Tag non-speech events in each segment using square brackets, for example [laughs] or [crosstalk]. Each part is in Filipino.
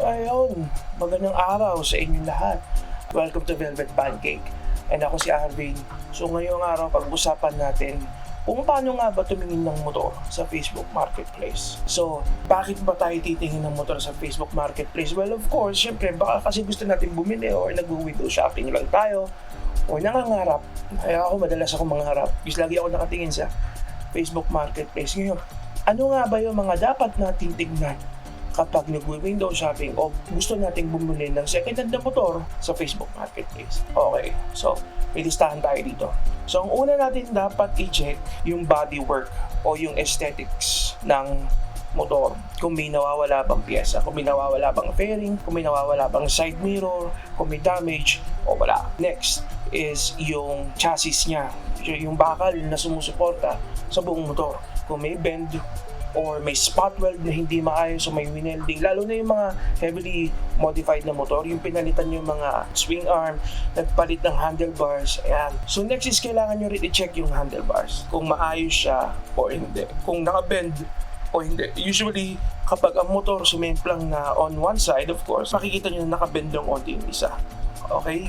Ayun, magandang araw sa inyong lahat. Welcome to Velvet Pancake. And ako si Arvin. So ngayong araw, pag-usapan natin kung paano nga ba tumingin ng motor sa Facebook Marketplace. So, bakit ba tayo titingin ng motor sa Facebook Marketplace? Well, of course, syempre, baka kasi gusto natin bumili or nag-window shopping lang tayo or nangangarap. Kaya ako, madalas ako mangarap. Because lagi ako nakatingin sa Facebook Marketplace. Ngayon, ano nga ba yung mga dapat nating tignan kapag nag-window shopping o gusto nating bumili ng second-hand na motor sa Facebook Marketplace. Okay, so may listahan tayo dito. So ang una natin dapat i-check yung bodywork o yung aesthetics ng motor. Kung may nawawala bang pyesa, kung may nawawala bang fairing, kung may nawawala bang side mirror, kung may damage o wala. Next is yung chassis niya, yung bakal na sumusuporta sa buong motor. Kung may bend or may spot weld na hindi maayos o may winelding, lalo na yung mga heavily modified na motor, yung pinalitan yung mga swing arm, nagpalit ng handlebars, ayan. So next is kailangan nyo rin i-check yung handlebars, kung maayos siya o hindi. Kung nakabend o hindi. Usually, kapag ang motor sumimplang na on one side, of course, makikita nyo na nakabend ng onti yung isa. Okay?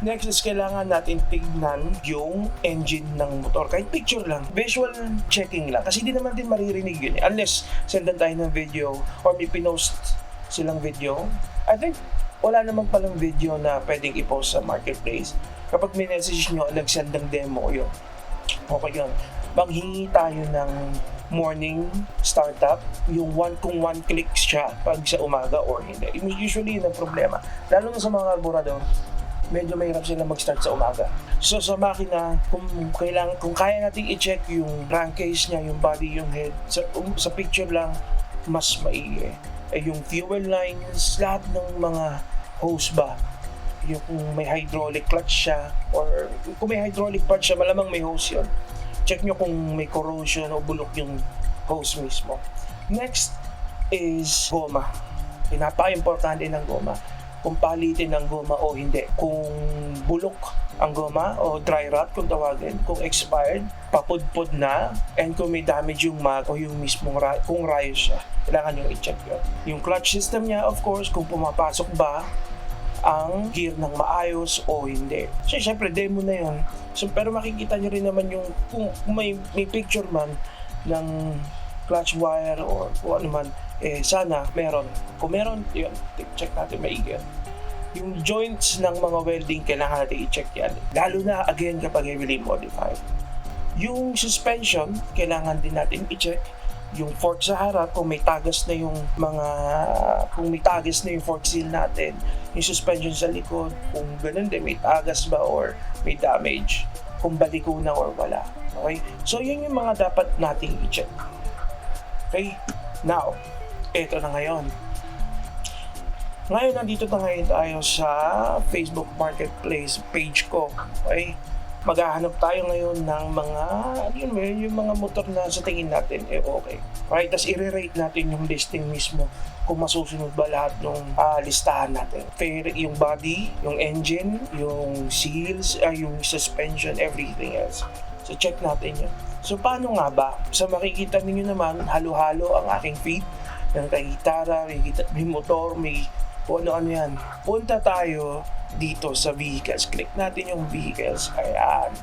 Next is kailangan natin tignan yung engine ng motor. Kahit picture lang, visual checking lang. Kasi di naman din maririnig yun. eh. Unless sendan tayo ng video or may pinost silang video. I think wala naman palang video na pwedeng i-post sa marketplace. Kapag may message nyo, nag-send ng demo yun. Okay yun. Manghingi tayo ng morning startup, yung one kung one click siya pag sa umaga or hindi. Usually yun ang problema. Lalo na sa mga carburador, medyo mahirap sila mag-start sa umaga. So sa makina, kung kailangan kung kaya nating i-check yung crankcase niya, yung body, yung head, sa, um, sa picture lang mas maigi. Eh, yung fuel lines, lahat ng mga hose ba, yung kung may hydraulic clutch siya or kung may hydraulic part siya, malamang may hose yun. Check nyo kung may corrosion o bulok yung hose mismo. Next is goma. Pinapaka-importante ng goma kung palitin ng goma o hindi. Kung bulok ang goma o dry rot kung tawagin, kung expired, papudpod na, and kung may damage yung mag o yung mismong ra- kung rayos siya, kailangan yung i-check yun. Yung clutch system niya, of course, kung pumapasok ba ang gear ng maayos o hindi. So, syempre, demo na yun. So, pero makikita nyo rin naman yung, kung may, may picture man ng clutch wire or kung ano man, eh, sana meron. Kung meron, yun, check natin maigi. Yung joints ng mga welding, kailangan natin i-check yan. Lalo na, again, kapag heavily modified. Yung suspension, kailangan din natin i-check. Yung fork sa harap, kung may tagas na yung mga, kung may tagas na yung fork seal natin. Yung suspension sa likod, kung ganun din, may tagas ba or may damage. Kung baliko na or wala. Okay? So, yun yung mga dapat nating i-check. Okay? Now, eto na ngayon. Ngayon, nandito na ngayon tayo sa Facebook Marketplace page ko. Okay? Maghahanap tayo ngayon ng mga, yun, yung mga motor na sa tingin natin, eh okay. Right? Tapos i-rate natin yung listing mismo kung masusunod ba lahat ng ah, listahan natin. Fair, yung body, yung engine, yung seals, ah, yung suspension, everything else. So check natin yun. So paano nga ba? Sa makikita ninyo naman, halo-halo ang aking feed. Yung may gitara, may, gita- may motor, may kung ano-ano yan. Punta tayo dito sa vehicles. Click natin yung vehicles. Ayan.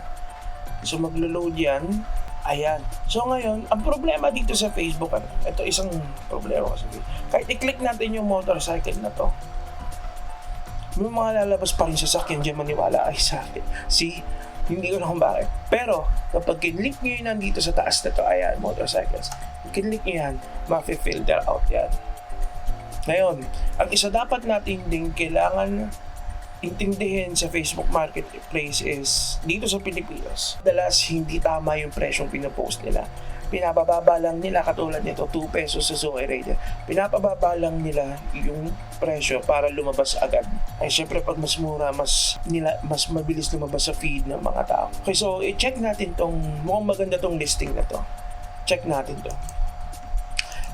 So maglo-load yan. Ayan. So ngayon, ang problema dito sa Facebook, ano, ito isang problema kasi. Kahit i-click natin yung motorcycle na to, may mga lalabas pa rin sa sakyan dyan maniwala ay sa akin. See, hindi ko na kung bakit. Pero, kapag kinlik nyo yun nandito sa taas na to, ayan, motorcycles, kinlik nyo yan, ma-filter out yan. Ngayon, ang isa dapat natin din kailangan intindihin sa Facebook Marketplace is dito sa Pilipinas, dalas hindi tama yung presyong pinopost nila. Pinapababa lang nila katulad nito 2 pesos sa Zoe Radio. Pinapababa lang nila yung presyo para lumabas agad. Ay syempre pag mas mura, mas nila mas mabilis lumabas sa feed ng mga tao. Okay, so i-check natin tong mukhang maganda tong listing na to. Check natin to.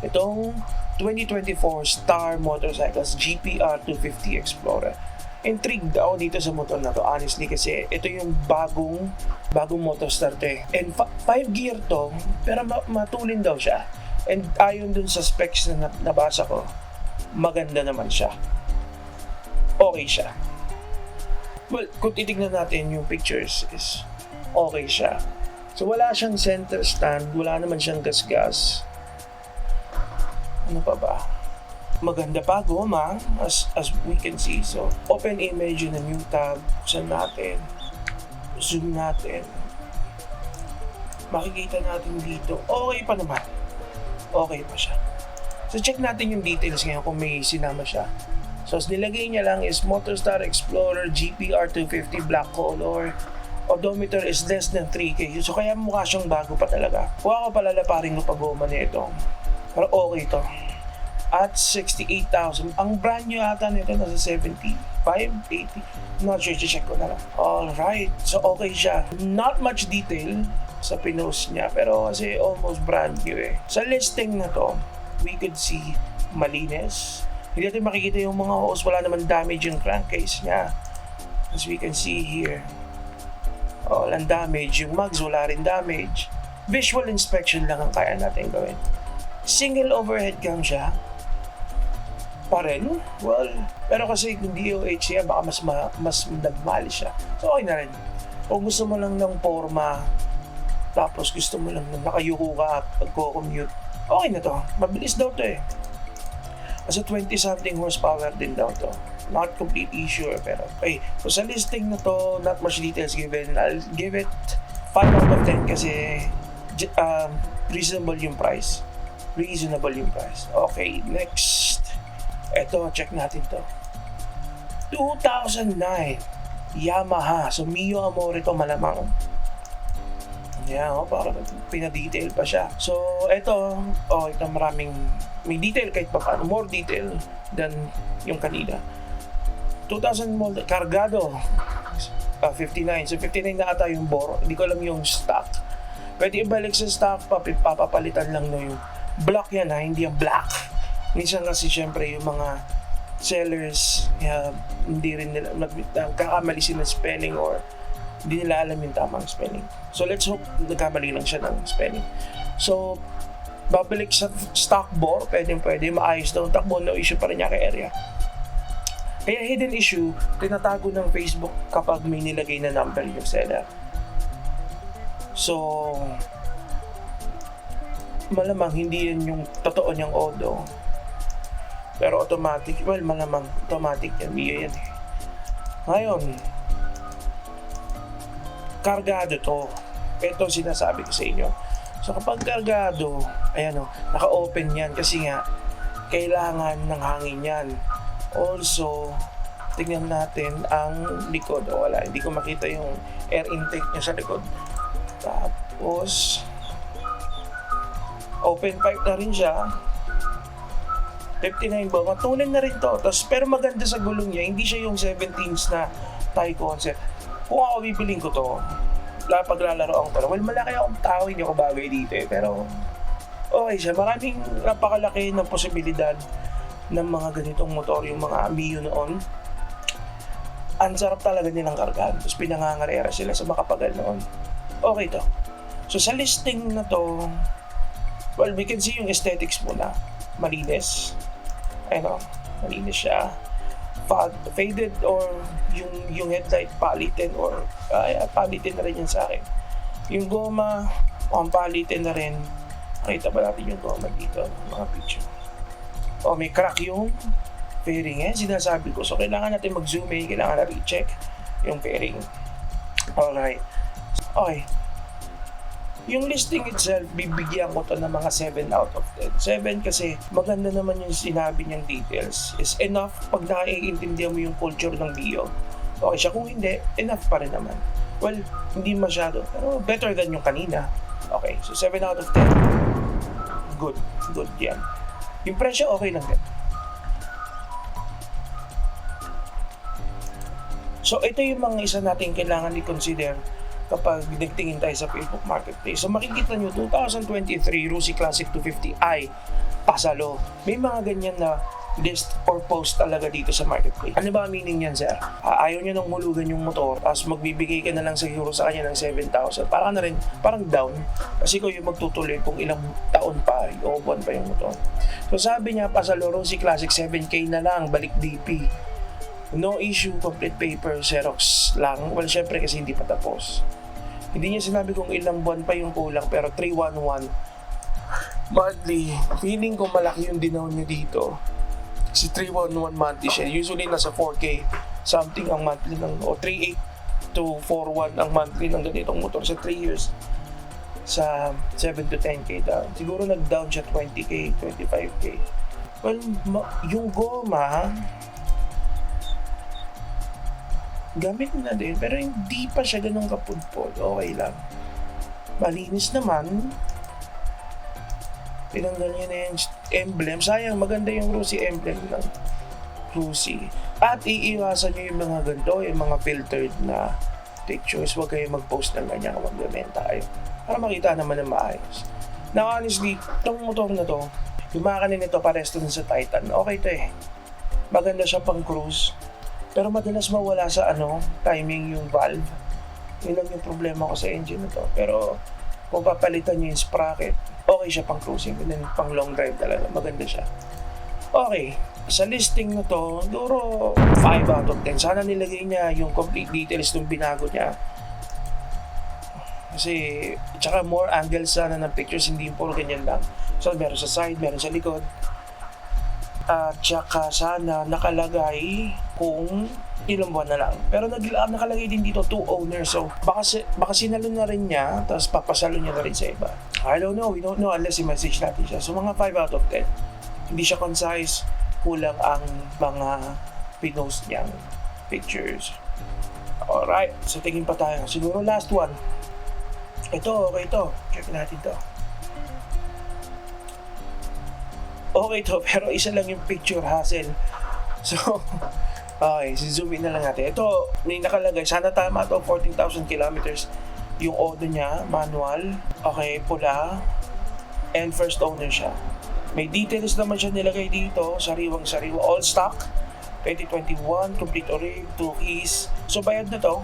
Itong 2024 Star Motorcycles GPR 250 Explorer. Intrigued ako dito sa motor na to, honestly, kasi ito yung bagong bagong motor start eh. And 5 gear to, pero ma- matulin daw siya. And ayon dun sa specs na na- nabasa ko, maganda naman siya. Okay siya. Well, kung titignan natin yung pictures is okay siya. So wala siyang center stand, wala naman siyang gasgas. Ano pa ba? Maganda pa goma as as we can see. So open image in a new tab, buksan natin. Zoom natin. Makikita natin dito. Okay pa naman. Okay pa siya. So check natin yung details ngayon kung may sinama siya. So, as nilagay niya lang is Motorstar Explorer GPR 250 black color. Odometer is less than 3K. So, kaya mukha siyang bago pa talaga. Kuha ko pala laparin ng pagoma nito. Pero okay to. At 68,000. Ang brand new ata nito nasa 75, 80. Not sure, check ko na lang. Alright. So, okay siya. Not much detail sa pinost niya. Pero kasi almost brand new eh. Sa listing na to, we could see malinis. Hindi natin makikita yung mga hose. Wala naman damage yung crankcase niya. As we can see here. Oh, walang damage. Yung mugs, wala rin damage. Visual inspection lang ang kaya natin gawin. Single overhead cam siya. Rin. Well, pero kasi kung DOH yan, baka mas, ma, mas nagmali siya. So, okay na rin. Kung gusto mo lang ng forma, tapos gusto mo lang na nakayuko ka pagko-commute, okay na to. Mabilis daw to eh. Kasi 20 something horsepower din daw to. Not completely sure pero okay. So sa listing na to, not much details given. I'll give it 5 out of 10 kasi um, reasonable yung price. Reasonable yung price. Okay, next. Ito, check natin to. 2009 Yamaha. So Mio Amore to malamang. Yan, oh, parang pinadetail pa siya. So, ito, oh, ito maraming, may detail kahit pa paano, more detail than yung kanina. 2000 model, Cargado, ah, 59. So, 59 na ata yung bore. Hindi ko alam yung stock. Pwede ibalik sa stock, papapalitan lang na yung black yan ha, hindi yung black. Minsan kasi syempre yung mga sellers, yeah, hindi rin nila, nag, kakamali sila ng spelling or hindi nila alam yung tamang spelling. So let's hope nagkamali lang siya ng spelling. So, babalik sa stock bore, pwede pwede, maayos daw takbo, no issue pa rin niya kay area. Kaya hidden issue, tinatago ng Facebook kapag may nilagay na number yung seller. So, malamang hindi yan yung totoo niyang odo. Pero automatic, well, malamang automatic yan, Mio yan eh. Ngayon, kargado to. Ito sinasabi ko sa inyo. So kapag kargado, ayan o, naka-open yan kasi nga, kailangan ng hangin yan. Also, tingnan natin ang likod. O wala, hindi ko makita yung air intake niya sa likod. Tapos, open pipe na rin siya. 59 ba? Matunin na rin to. Tapos, pero maganda sa gulong niya, hindi siya yung 17s na Thai concept. Kung ako bibiling ko to, la paglalaro ako pero well malaki akong tao hindi ako bagay dito eh pero okay siya. Maraming napakalaki ng posibilidad ng mga ganitong motor yung mga Mio noon. Ang sarap talaga nilang kargahan. Tapos pinangangarera sila sa makapagal noon. Okay to. So sa listing na to well we can see yung aesthetics muna. Malinis ayun o malinis siya fad, faded or yung yung headlight palitin or ay palitin na rin yan sa akin. Yung goma, ang palitin na rin. Nakita ba natin yung goma dito? Mga picture. O may crack yung fairing eh. Sinasabi ko. So kailangan natin mag-zoom in. Kailangan natin i-check yung fairing. Alright. Okay. Yung listing itself, bibigyan ko to ng mga 7 out of 10. 7 kasi maganda naman yung sinabi niyang details. Is enough pag nakaiintindihan mo yung culture ng Bio. Okay siya. Kung hindi, enough pa rin naman. Well, hindi masyado. Pero better than yung kanina. Okay, so 7 out of 10. Good. Good yan. Yung presyo, okay lang din. So, ito yung mga isa natin kailangan i-consider kapag nagtingin tayo sa Facebook Marketplace. So, makikita nyo, 2023 Rusi Classic 250i pasalo. May mga ganyan na list or post talaga dito sa marketplace. Ano ba ang meaning niyan, sir? Ah, ayaw niya nang hulugan yung motor, tapos magbibigay ka na lang siguro sa kanya ng 7,000. Parang na rin, parang down. Kasi ko yung magtutuloy kung ilang taon pa o buwan pa yung motor. So sabi niya, pasaluro si Classic 7K na lang, balik DP. No issue, complete paper, Xerox lang. Well, syempre kasi hindi pa tapos. Hindi niya sinabi kung ilang buwan pa yung kulang, pero 311 monthly. Feeling ko malaki yung dinaw niya dito. Kasi 311 monthly siya. Usually nasa 4K something ang monthly ng, o 38 to 41 ang monthly ng ganitong motor sa 3 years sa 7 to 10k down. Siguro nag-down siya 20k, 25k. Well, yung goma, gamit na din, pero hindi pa siya ganun kapudpod. Okay lang. Malinis naman. Tinanggal niya na yung emblem. Sayang, maganda yung Rusi emblem ng Rusi. At iiwasan niyo yung mga ganito, yung mga filtered na pictures. Huwag kayo mag-post ng ganyan kung magbementa kayo. Para makita naman ng maayos. Now, honestly, itong motor na to, yung mga kanina nito pares to sa Titan. Okay to eh. Maganda siya pang cruise. Pero madalas mawala sa ano, timing yung valve. Yun lang yung problema ko sa engine na to. Pero kung papalitan niyo yung sprocket, okay siya pang cruising. And then pang long drive talaga, maganda siya. Okay, sa listing na to, siguro 5 out of 10. Sana nilagay niya yung complete details nung binago niya. Kasi, tsaka more angles sana ng pictures, hindi yung puro ganyan lang. So, meron sa side, meron sa likod. At tsaka sana nakalagay kung ilang buwan na lang. Pero nag, ah, nakalagay din dito two owners. So baka, baka sinalo na rin niya, tapos papasalo niya na rin sa iba. I don't know, we don't know unless i-message natin siya. So mga 5 out of 10. Hindi siya concise, kulang ang mga pinost niyang pictures. Alright, so tingin pa tayo. Siguro last one. Ito, okay to. Check natin to. Okay to, [laughs] pero isa lang yung picture hassle. So, [laughs] okay, zoom in na lang natin. Ito, may nakalagay, sana tama to, 14,000 kilometers. Yung odo niya, manual, okay, pula, and first owner siya. May details naman siya nilagay dito, sariwang sariwa, all stock, 2021, complete orig, 2 keys. So, bayad na to.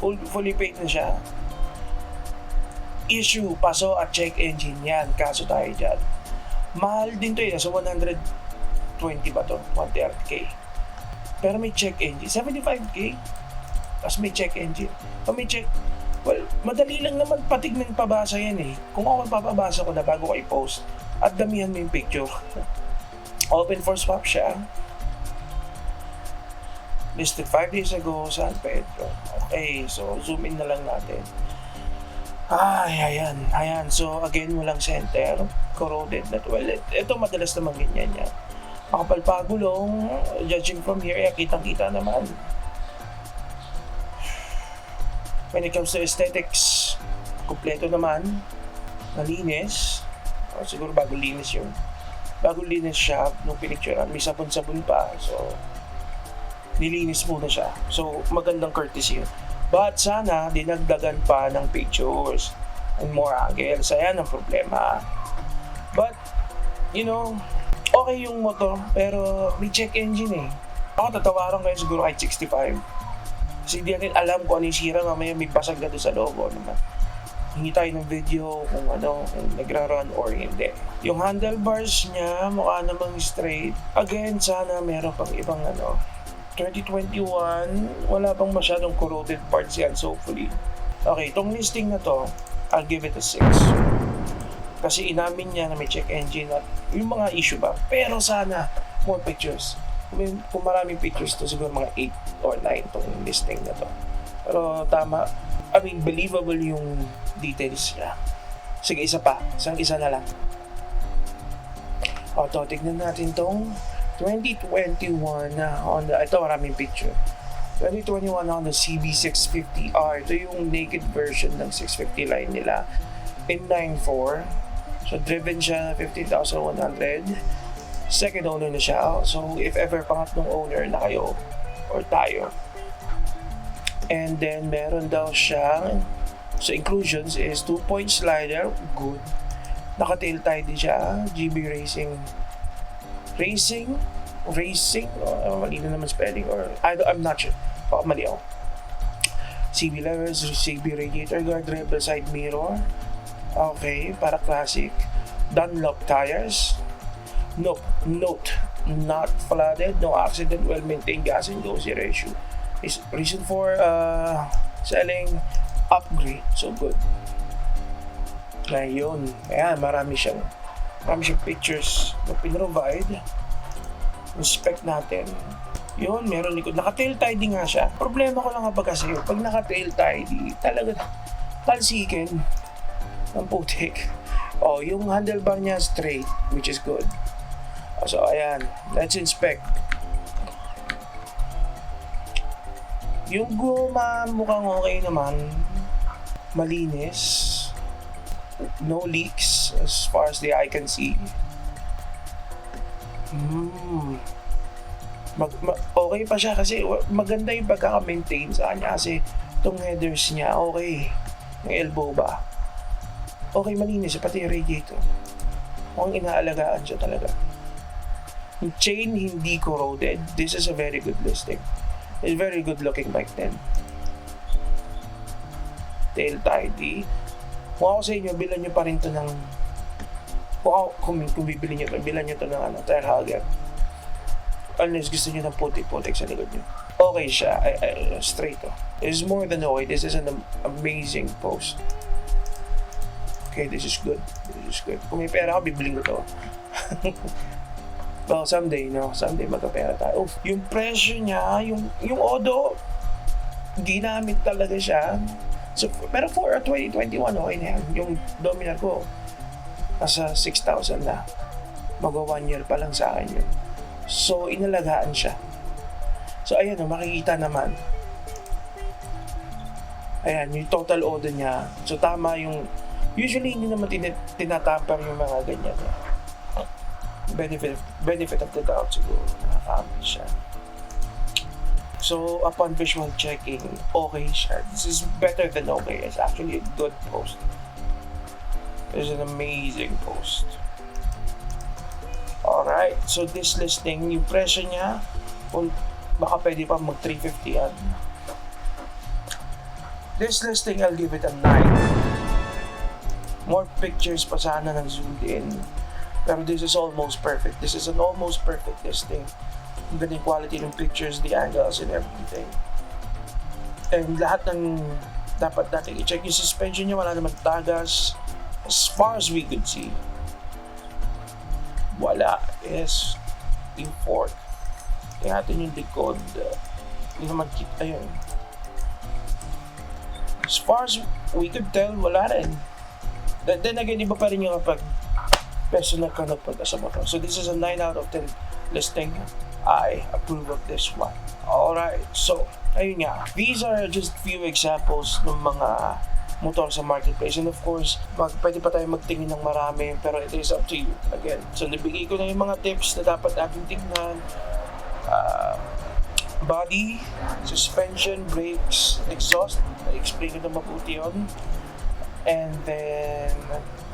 Full, fully paid na siya issue, paso at check engine yan. Kaso tayo dyan. Mahal din to eh. Nasa 120 ba to? 130k. Pero may check engine. 75k. Tapos may check engine. Pag may check, well, madali lang naman patignan pabasa yan eh. Kung ako papabasa ko na bago ko i-post, at damihan mo yung picture. [laughs] Open for swap siya. Listed 5 days ago, San Pedro. Okay, so zoom in na lang natin. Ay, ayan, ayan. So, again, walang center. Corroded na well. Ito, madalas naman ganyan yan. Makapal pa gulong, judging from here, eh, kitang-kita naman. When it comes to aesthetics, kumpleto naman. Malinis. O, siguro bago linis yung bago linis siya nung pinicturean. May sabon-sabon pa. So, nilinis muna siya. So, magandang courtesy yun. But sana dinagdagan pa ng pictures and more angles. Ayan ang problema. But, you know, okay yung motor, pero may check engine eh. Ako tatawaran kayo siguro kahit 65. Kasi hindi natin alam kung ano yung sira, mamaya may basag na sa logo naman. Hingi tayo ng video kung ano, kung nagra-run or hindi. Yung handlebars niya, mukha namang straight. Again, sana meron pang ibang ano, 2021, wala pang masyadong corroded parts yan, so hopefully. Okay, itong listing na to, I'll give it a 6. Kasi inamin niya na may check engine at yung mga issue ba. Pero sana, more pictures. Kung, kung maraming pictures to, siguro mga 8 or 9 tong listing na to. Pero tama, I mean, believable yung details niya. Sige, isa pa. Isang isa na lang. O, to, tignan natin tong 2021 na Honda. Ito maraming picture. 2021 Honda CB650R. Ito yung naked version ng 650 line nila. In 9.4. So, driven siya 15,100. Second owner na siya. So, if ever pangatlong owner na kayo or tayo. And then, meron daw siyang so inclusions is 2-point slider. Good. Naka-tail tie din siya. GB Racing Racing, racing, uh, mali na naman spelling or I I'm not sure. Baka mali ako. CB levels, CB radiator guard, rebel side mirror. Okay, para classic. Dunlop tires. Nope, note, not flooded, no accident, well-maintained gas and dose ratio. Is reason for uh, selling upgrade, so good. Ngayon, ayan, marami siyang marami siyang pictures na pinrovide. Inspect natin. Yun, meron likod. Naka-tail tidy nga siya. Problema ko lang kapag kasi, pag naka-tail tidy, talaga talsikin ng putik. Oh, yung handlebar niya straight, which is good. So, ayan. Let's inspect. Yung guma mukhang okay naman. Malinis. No leaks as far as the eye can see. Hmm. Mag, ma- okay pa siya kasi maganda yung pagkaka-maintain sa kanya kasi itong headers niya okay. Yung elbow ba? Okay malinis pati yung radiator. Mukhang inaalagaan siya talaga. Yung chain hindi corroded. This is a very good listing. It's very good looking bike din. Tail tidy. Kung ako sa inyo, bilan nyo pa rin to ng ako, kung, kung bibili nyo bilan nyo to ng ano, tire hugger. Unless gusto nyo ng putik-putik sa likod nyo. Okay siya. Ay, ay, straight to. This is more than okay. This is an am- amazing post. Okay, this is good. This is good. Kung may pera ako, bibiling ko to. [laughs] well, someday, no? Someday magkapera tayo. Oh, yung presyo niya, yung, yung Odo, ginamit talaga siya. So, pero for a 2021, okay na yan. Yung Dominar ko, nasa 6,000 na. Mag one year pa lang sa akin yun. So, inalagaan siya. So, ayan, oh, makikita naman. Ayan, yung total order niya. So, tama yung... Usually, hindi naman tin- tinatamper yung mga ganyan. Eh. Benefit, benefit of the doubt siguro. Nakakamit siya. So, upon visual checking, okay siya. This is better than okay. It's actually a good post. It's an amazing post. Alright, so this listing, yung presyo niya, kung baka pwede pa mag 350 yan. This listing, I'll give it a 9. More pictures pa sana ng zoomed in. Pero this is almost perfect. This is an almost perfect listing. Ang yung quality ng pictures, the angles, and everything. And lahat ng dapat natin i-check. Yung suspension niya, wala naman tagas. As far as we could see, wala. Yes, yung fork. Tingnan natin yung likod. Uh, Hindi naman kita yun. As far as we could tell, wala rin. Then, then again, iba pa rin yung kapag personal ka nagpunta sa motor. So this is a 9 out of 10 listing. I approve of this one. Alright, so, ayun nga. These are just few examples ng mga motor sa marketplace. And of course, mag, pwede pa tayo magtingin ng marami, pero it is up to you. Again, so nabigay ko na yung mga tips na dapat natin tingnan. Uh, body, suspension, brakes, exhaust. Na-explain ko na mabuti yun. And then,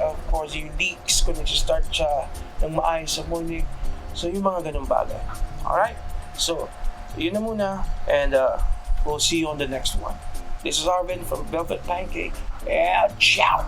of course, yung leaks, kung nagsistart siya ng maayos sa munig. So, yung mga ganun bagay. Alright? So, yun na muna. And uh, we'll see you on the next one. This is Arvin from Velvet Pancake. Yeah, ciao!